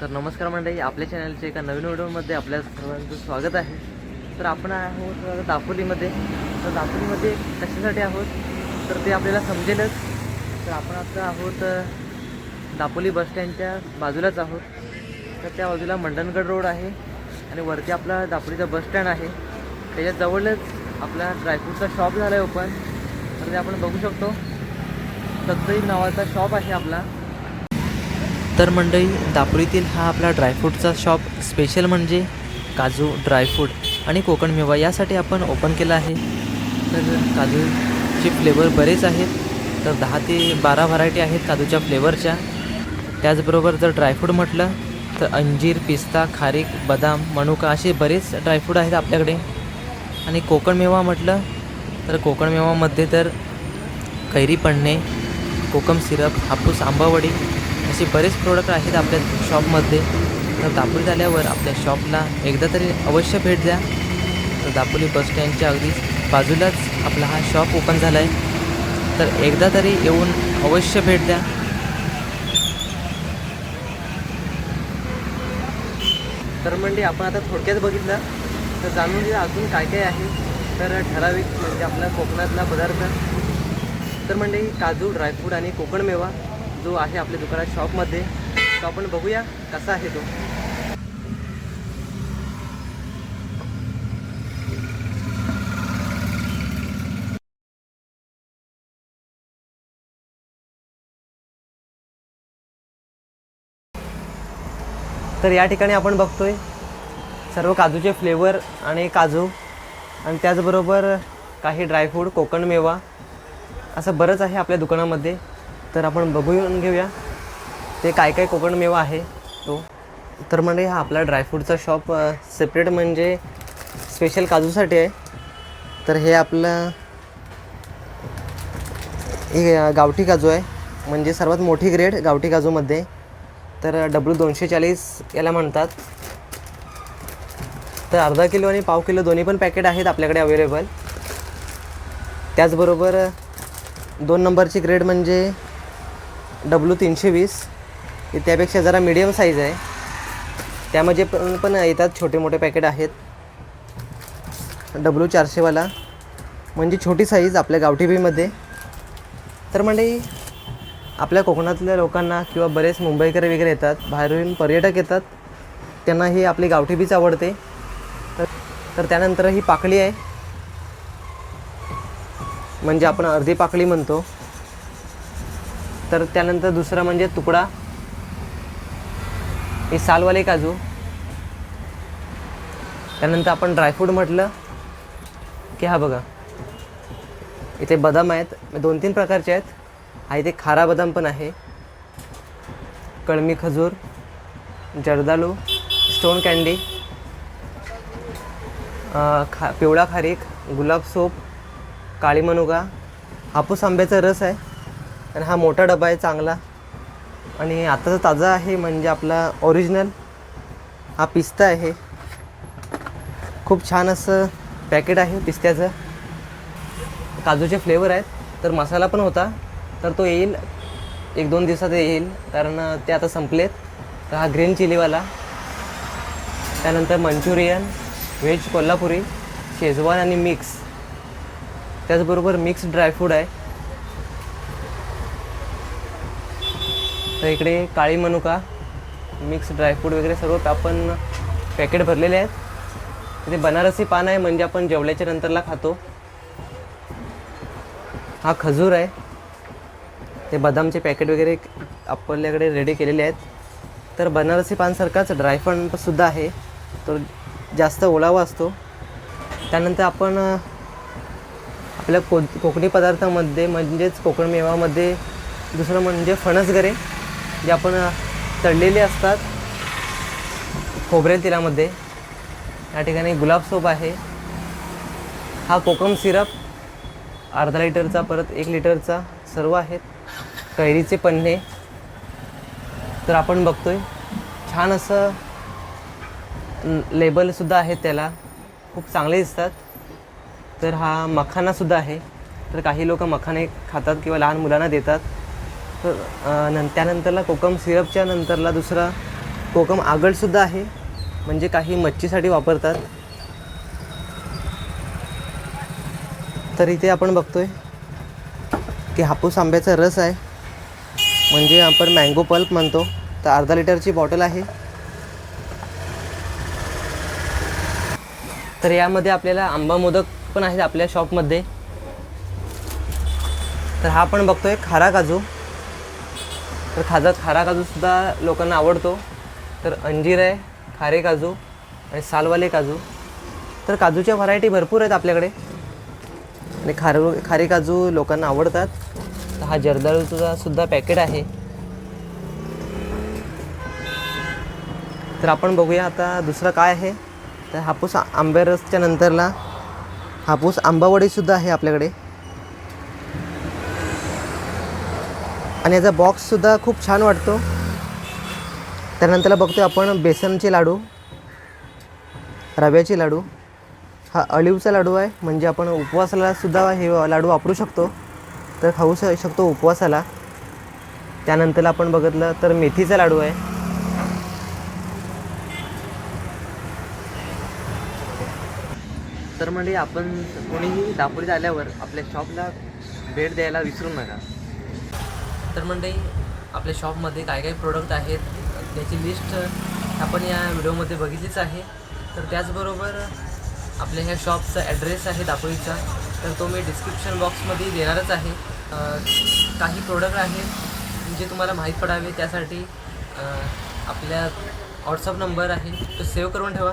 तर नमस्कार मंडळी आपल्या चॅनलच्या एका नवीन व्हिडिओमध्ये आपल्या सर्वांचं स्वागत आहे. तर आपण आहोत दापोलीमध्ये. तर दापोलीमध्ये कशासाठी आहोत? तर ते आपल्याला समजेलच. तर आपण आता आहोत दापोली बसस्टँडच्या बाजूलाच आहोत. तर त्या बाजूला मंडणगड रोड आहे आणि वरती आपला दापोलीचा बसस्टँड आहे. त्याच्या जवळच आपला ड्रायफ्रूटचा शॉप झाला आहे ओपन. तर ते आपण बघू शकतो. सत्तई नावाचा शॉप आहे आपला. तर मंडळी दापोलीतील हा आपला ड्रायफ्रूटचा शॉप स्पेशल म्हणजे काजू ड्रायफ्रूट आणि कोकण मेवा यासाठी आपण ओपन केला आहे. तर काजूचे फ्लेवर बरेच आहेत. तर दहा ते बारा व्हरायटी आहेत काजूच्या फ्लेवरच्या त्याचबरोबर जर ड्रायफ्रूट म्हटलं तर अंजीर पिस्ता खारीक बदाम मनुका असे बरेच ड्रायफ्रूट आहेत आपल्याकडे. आणि कोकण मेवा म्हटलं तर कोकण मेवामध्ये तर कैरी पडणे कोकम सिरप हापूस आंबावडी असे बरेच प्रोडक्ट आहेत आपल्या शॉपमध्ये तर दापोलीत आल्यावर आपल्या शॉपला एकदा तरी अवश्य भेट द्या. तर दापोली बसस्टँडच्या अगदी बाजूलाच आपला हा शॉप ओपन झाला आहे तर एकदा तरी येऊन अवश्य भेट द्या. तर म्हणजे आपण आता थोडक्यात बघितलं. तर जाणून घ्या अजून काय काय आहे. तर ठराविक म्हणजे आपला कोकणातला पदार्थ. तर म्हणजे काजू ड्रायफ्रूट आणि कोकण मेवा. जो आहे आपल्या दुकानात शॉपमध्ये तो आपण बघूया कसा आहे तो. तर या ठिकाणी आपण बघतोय सर्व काजूचे फ्लेवर आणि काजू. आणि त्याचबरोबर काही ड्रायफ्रूट कोकण मेवा. असं बरंच आहे आपल्या दुकानामध्ये. तर आपण बघून घेऊया. ते काय काय कोकण मेवा आहे तो. तर म्हणजे हा आपला ड्रायफ्रूटचा शॉप सेपरेट म्हणजे स्पेशल काजूसाठी आहे. तर हे आपलं हे गावठी काजू आहे. म्हणजे सर्वात मोठी ग्रेड गावठी काजूमध्ये. तर डब्ल्यू दोनशे चाळीस याला म्हणतात. तर अर्धा किलो आणि पाव किलो दोन्ही पण पॅकेट आहेत आपल्याकडे अवेलेबल त्याचबरोबर दोन नंबरची ग्रेड म्हणजे डब्ल्यू तीनशे वीस. हे त्यापेक्षा जरा मिडियम साईज आहे. त्यामध्ये पण पण येतात छोटे मोठे पॅकेट आहेत. डब्ल्यू चारशेवाला. म्हणजे छोटी साईज आपल्या गावठी बीमध्ये. तर म्हणजे आपल्या कोकणातल्या लोकांना किंवा बरेच मुंबईकर वगैरे येतात बाहेरून पर्यटक येतात त्यांना ही आपली गावठी बीच आवडते. तर तर त्यानंतर ही पाकळी आहे. म्हणजे आपण अर्धी पाकळी म्हणतो. तर त्यानंतर दुसरा म्हणजे तुकडा. हे सालवाले काजू. त्यानंतर आपण ड्रायफ्रूट म्हटलं की हा बघा. इथे बदाम आहेत. दोन तीन प्रकारचे आहेत. हा इथे खारा बदाम पण आहे. कळमी खजूर जर्दालू स्टोन कँडी खा पिवळा खारीक गुलाब सोप काळी मनुका हापूस आंब्याचा रस आहे. आणि हा मोठा डबा आहे चांगला. आणि आताचा ताजा आहे म्हणजे आपला ओरिजिनल हा पिस्ता आहे. खूप छान असं पॅकेट आहे पिस्त्याचं. काजूचे फ्लेवर आहेत. तर मसाला पण होता. तर तो येईल. एक दोन दिवसात येईल. कारण ते आता संपलेत. तर हा ग्रीन चिलीवाला त्यानंतर मंचुरियन व्हेज कोल्हापुरी शेजवान आणि मिक्स त्याचबरोबर मिक्स ड्रायफ्रूट आहे. तर इकडे काळी मनुका मिक्स ड्रायफ्रूट वगैरे सर्व आपण पॅकेट भरलेले आहेत. इथे बनारसी पान आहे म्हणजे आपण जेवल्याच्या नंतरला खातो. हा खजूर आहे. ते बदामचे पॅकेट वगैरे आपल्याकडे रेडी केलेले आहेत. तर बनारसी पानसारखाच ड्रायफ्रूटसुद्धा आहे. तो जास्त ओलावा असतो. त्यानंतर आपण आपल्या को कोकणी पदार्थामध्ये म्हणजेच कोकण मेवामध्ये दुसरं म्हणजे फणसगरे. जे आपण तळलेले असतात खोबरेल तेलामध्ये. या ठिकाणी गुलाब सोप आहे. हा कोकम सिरप अर्धा लिटरचा परत एक लिटरचा सर्व आहेत. कैरीचे पन्हे तर आपण बघतोय छान असं लेबलसुद्धा आहेत त्याला. खूप चांगले दिसतात. तर हा मखानासुद्धा आहे. तर काही लोक मखाने खातात किंवा लहान मुलांना देतात. तर त्यानंतरला कोकम सिरपच्या नंतरला दुसरा कोकम आगळसुद्धा आहे. म्हणजे काही मच्छीसाठी वापरतात. तर इथे आपण बघतोय की हापूस आंब्याचा रस आहे. म्हणजे आपण मँगो पल्प म्हणतो. तर अर्धा लिटरची बॉटल आहे. तर यामध्ये आपल्याला आंबा मोदक पण आहेत आपल्या शॉपमध्ये तर हा आपण बघतोय खारा काजू. तर खाजा खारा काजूसुद्धा लोकांना आवडतो. तर अंजीर आहे खारे काजू आणि सालवाले काजू. तर काजूच्या व्हरायटी भरपूर आहेत आपल्याकडे. आणि खार खारे काजू लोकांना आवडतात. तर हा जर्दाळूचा सुद्धा पॅकेट आहे. तर आपण बघूया आता दुसरं काय आहे. तर हापूस आ- आंबे रसच्या नंतरला हापूस आंबावडीसुद्धा आहे आपल्याकडे. आणि याचा बॉक्ससुद्धा खूप छान वाटतो. त्यानंतरला बघतोय आपण बेसनचे लाडू रव्याचे लाडू. हा अळीवचा लाडू आहे म्हणजे आपण उपवासाला सुद्धा हे लाडू वापरू शकतो. तर खाऊ शकतो उपवासाला. त्यानंतरला आपण बघितलं तर मेथीचा लाडू आहे. तर म्हणजे आपण कोणीही दापोलीत आल्यावर आपल्या शॉपला भेट द्यायला विसरू नका. तर म्हणजे आपल्या शॉपमध्ये काय काय प्रोडक्ट आहेत त्याची लिस्ट आपण या व्हिडिओमध्ये बघितलीच आहे. तर त्याचबरोबर आपल्या ह्या शॉपचा ॲड्रेस आहे दापोलीचा. तर तो मी डिस्क्रिप्शन बॉक्समध्ये देणारच आहे. काही प्रोडक्ट आहेत जे तुम्हाला माहीत पडावे त्यासाठी आपल्या व्हॉट्सअप नंबर आहे तो सेव्ह करून ठेवा.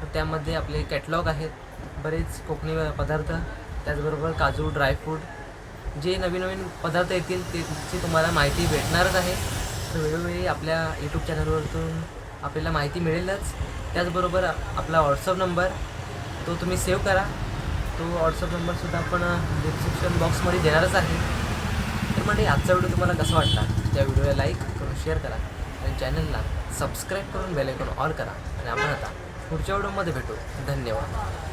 तर त्यामध्ये आपले कॅटलॉग आहेत बरेच कोकणी पदार्थ त्याचबरोबर काजू ड्रायफ्रूट जे नवीन नवीन पदार्थ येतील त्याची तुम्हाला माहिती भेटणारच आहे. तर वेळोवेळी आपल्या यूट्यूब चॅनलवरतून आपल्याला माहिती मिळेलच. त्याचबरोबर आपला व्हॉट्सअप नंबर तो तुम्ही सेव्ह करा. तो व्हॉट्सअप नंबरसुद्धा आपण डिस्क्रिप्शन बॉक्समध्ये देणारच आहे. तर म्हणजे आजचा व्हिडिओ तुम्हाला कसा वाटला? त्या व्हिडिओला लाईक करून शेअर करा. आणि चॅनलला सबस्क्राईब करून बेल ऑल करा. आणि आपण आता पुढच्या व्हिडिओमध्ये भेटू. धन्यवाद.